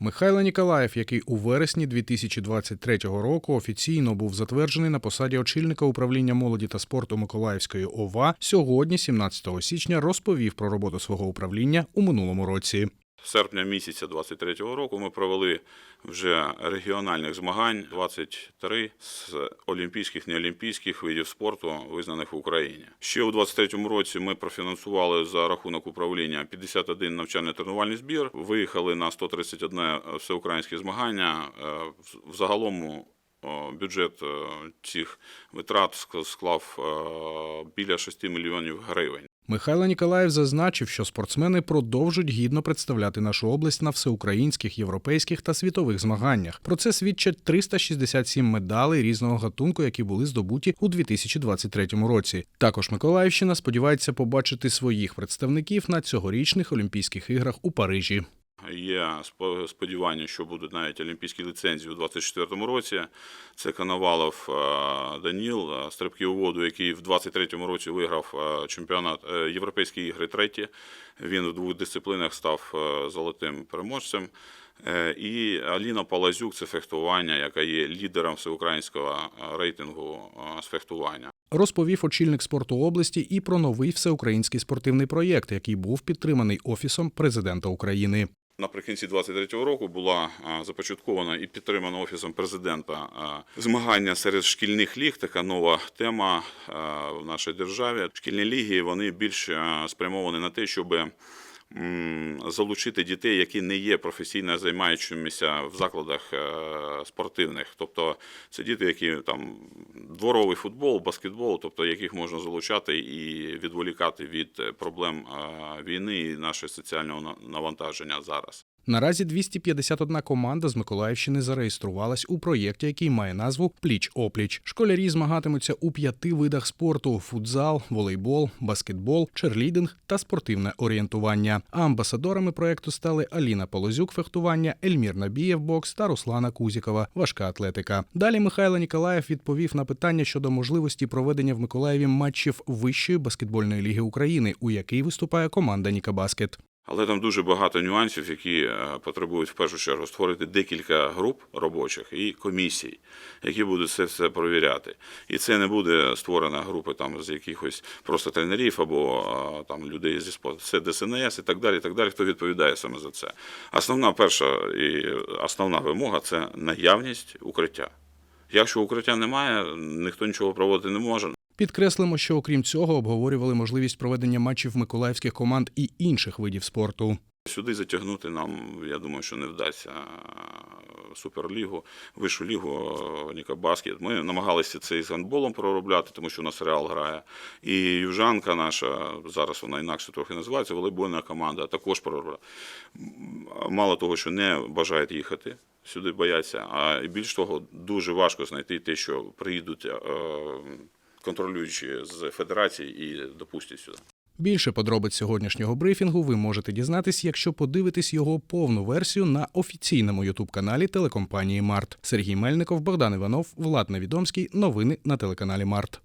Михайло Ніколаєв, який у вересні 2023 року офіційно був затверджений на посаді очільника управління молоді та спорту Миколаївської ОВА, сьогодні, 17 січня, розповів про роботу свого управління у минулому році. Серпня місяця 23-го року ми провели вже регіональних змагань 23 з олімпійських, неолімпійських видів спорту, визнаних в Україні. Ще у 23-му році ми профінансували за рахунок управління 51 навчально-тренувальний збір. Виїхали на 131 всеукраїнське змагання. Е, в- загалому бюджет е, цих витрат ск- склав е, біля 6 мільйонів гривень. Михайло Ніколаєв зазначив, що спортсмени продовжують гідно представляти нашу область на всеукраїнських, європейських та світових змаганнях. Про це свідчать 367 медалей різного гатунку, які були здобуті у 2023 році. Також Миколаївщина сподівається побачити своїх представників на цьогорічних Олімпійських іграх у Парижі. Є спо- сподівання, що будуть навіть олімпійські ліцензії у 2024 році. Це Коновалов е, Даніл, е, стрибки у воду, який в 2023 році виграв е, чемпіонат Європейські ігри треті. Він в двох дисциплінах став золотим переможцем. І Аліна Палазюк це фехтування, яка є лідером всеукраїнського рейтингу з фехтування. Розповів очільник спорту області і про новий всеукраїнський спортивний проєкт, який був підтриманий офісом президента України. Наприкінці 23-го року була започаткована і підтримана офісом президента змагання серед шкільних ліг. Така нова тема в нашій державі. Шкільні ліги вони більш спрямовані на те, щоб м, залучити дітей, які не є професійно займаючимися в закладах е, спортивних. Тобто це діти, які там дворовий футбол, баскетбол, тобто яких можна залучати і відволікати від е, проблем е, війни і нашого соціального на- навантаження зараз. Наразі 251 команда з Миколаївщини зареєструвалась у проєкті, який має назву Пліч опліч. Школярі змагатимуться у п'яти видах спорту: футзал, волейбол, баскетбол, черлідинг та спортивне орієнтування. А амбасадорами проєкту стали Аліна Полозюк фехтування, Ельмір Набієв бокс та Руслана Кузікова важка атлетика. Далі Михайло Ніколаєв відповів на питання щодо можливості проведення в Миколаєві матчів Вищої баскетбольної ліги України, у якій виступає команда Нікабаскет. Але там дуже багато нюансів, які е, потребують в першу чергу створити декілька груп робочих і комісій, які будуть це все провіряти. І це не буде створена група там з якихось просто тренерів або е, там людей зі спорту. Це ДСНС і так далі. і так далі. Хто відповідає саме за це? Основна перша і основна вимога це наявність укриття. Якщо укриття немає, ніхто нічого проводити не може. Підкреслимо, що окрім цього обговорювали можливість проведення матчів миколаївських команд і інших видів спорту. Сюди затягнути нам, я думаю, що не вдасться Суперлігу, Вищу лігу е, Нікабаскет. Ми намагалися це і з гандболом проробляти, тому що у нас Реал грає. І Южанка наша, зараз вона інакше трохи називається, волейбольна команда, також проробляє. Мало того, що не бажають їхати. Сюди бояться, а більш того, дуже важко знайти те, що приїдуть е, контролюючі з федерації і допустять сюди. Більше подробиць сьогоднішнього брифінгу ви можете дізнатись, якщо подивитесь його повну версію на офіційному ютуб-каналі телекомпанії Март. Сергій Мельников, Богдан Іванов, Влад Невідомський. Новини на телеканалі Март.